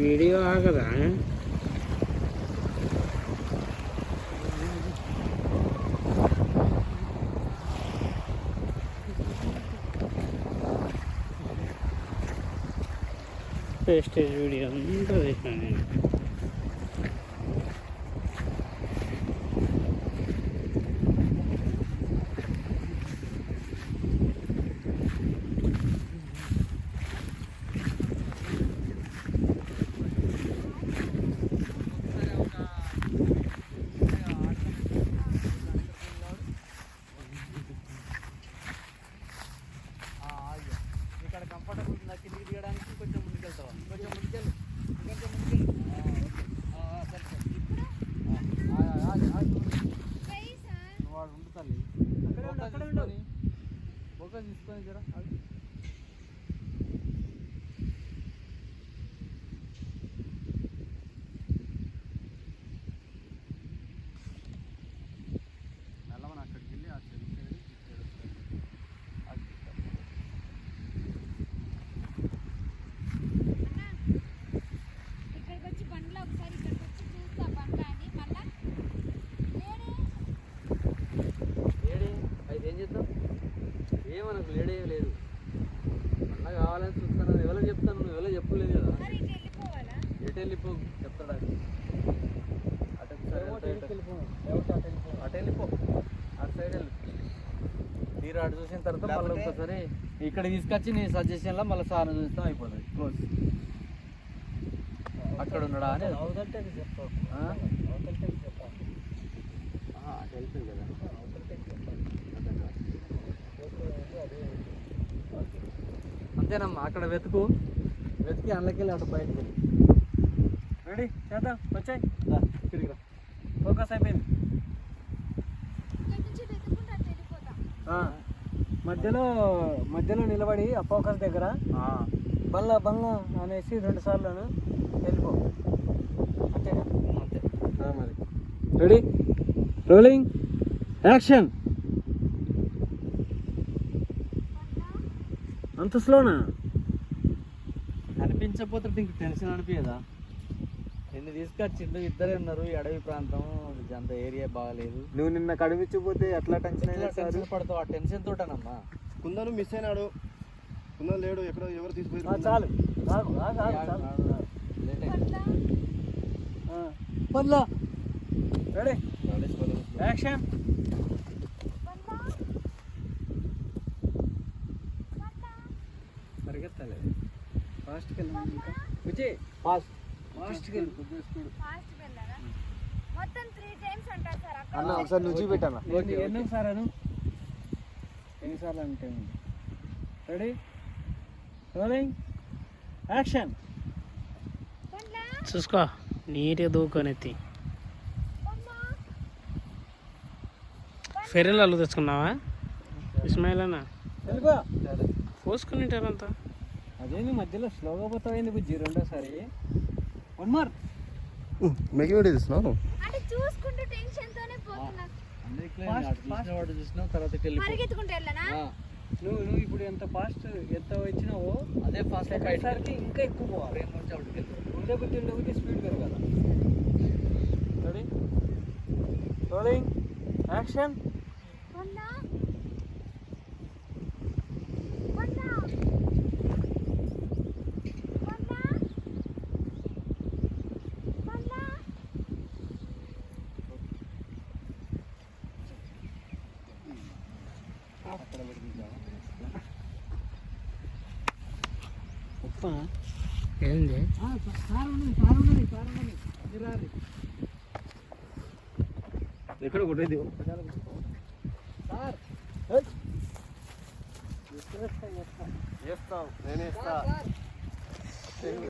Video ఆగదా wastage video అంతా తీసాను నేను ఇక్కడ కిందికి దిగడానికి కొంచెం ముందుకెళ్తావా? కొంచెం ముందుకెళ్ళు. కొంచెం ముందుకెళ్ళు. సరే, సరే. వాడు ఉండు తల్లి. ఫోకస్ తీసుకొని జరా ఆగు. నల్లమని అక్కడికి వెళ్ళి ఆ చెరువు సైడ్ ఈ సైడ్ వస్తాడు. అది తీసుకో. ఇక్కడికి వచ్చి బండ్లో ఒకసారి ఇక్కడికి వచ్చి చూస్తా బండ్ల అని మళ్ళా లేడే లేడీ అయితే ఏం చేద్దాం ఏమనకు లేడే లేదు అన్న కావాలని చూస్తాను ఎవరో చెప్తాను నువ్వు ఎవరో చెప్పలేదు కదా మరి ఎటు వెళ్ళిపో చెప్తాడు. అటు వెళ్ళిపో అటు సైడ్ వెళ్ళి తీరా అటు చూసిన తర్వాత మళ్ళీ ఒకసారి ఇక్కడ తీసుకొచ్చి నీ సజెషన్లో మళ్ళీ సార్ చూస్తాం అయిపోతుంది క్లోజ్ అక్కడ ఉన్నాడా అని ఆ? ఆ, అటు వెళ్తుంది కదా అంతేనమ్మా అక్కడ వెతుకు. వెతికి అందులోకెళ్ళి అటు బయటకు వెళ్ళి. రెడీ? చేద్దాం. వచ్చాయి. ఇక్కడికి రా ఫోకస్ అయిపోయింది. మధ్యలో మధ్యలో నిలబడి ఆ ఫోకస్ దగ్గర బంగ్లా బంగ్లా అనేసి రెండు సార్లు వెళ్ళిపో. అంతే. అంతే మరి. రెడీ? రోలింగ్? యాక్షన్? అంత స్లోనా అనిపించకపోతే ఇంక టెన్షన్ అనిపించదా? ఎన్ని తీసుకొచ్చిండు ఇద్దరే ఉన్నారు ఈ అడవి ప్రాంతం అంత ఏరియా బాగాలేదు. నువ్వు నిన్న కడిపించకపోతే ఎట్లా టెన్షన్ టెన్షన్ పడతావు? ఆ టెన్షన్ తోటనమ్మా. కుందను మిస్ అయినాడు. కుందను లేడు ఎక్కడో ఎవరు తీసుకుపోయి చాలు. పర్లా? రెడీ యాక్షన్ పరిగెత్తాలి ఫాస్ట్కి వెళ్ళి ఇంకా. విజయ్ ఫాస్ట్ ఫాస్ట్కి వెళ్ళి మొత్తం త్రీ టైమ్స్ అంటారు సార్ అక్కడ అన్న ఒకసారి నువ్వు చూపెట్టన్న ఓకే ఎన్ని సార్లు ఎన్నిసార్లు అంటే రెడీ రోలింగ్ యాక్షన్ చూసుకో నీట్గా దూకొనెత్తి ఫెరీలు అల్లు తెచ్చుకున్నావా? ఇస్మాయిల్ అన్న. తెలుగు పోసుకునింటారంతా అదేమి మధ్యలో స్లోగా పోతావు బుజ్జి రెండోసారి? వన్ మోర్ మెగి వీడియో తీస్తున్నావు అంటే చూసుకుంటూ టెన్షన్ తోనే పోతున్నా చూసిన తర్వాత పరిగెత్తుకుంటూ వెళ్ళనా? నువ్వు నువ్వు ఇప్పుడు ఎంత ఫాస్ట్ ఎంత వచ్చినావో అదే ఫాస్ట్ ఒకసారికి ఇంకా ఎక్కువ పోవాలి. ఫ్రేమ్ నుంచి అక్కడికి ఉండే బుద్ధి ఉండే బుద్ధి స్పీడ్ పెరగాలి. రెడీ రోలింగ్ యాక్షన్ ఉప్ప ఏంది. ఎక్కడ కొట్టేది? సార్. చేస్తాం నేనే ఇస్తా సార్.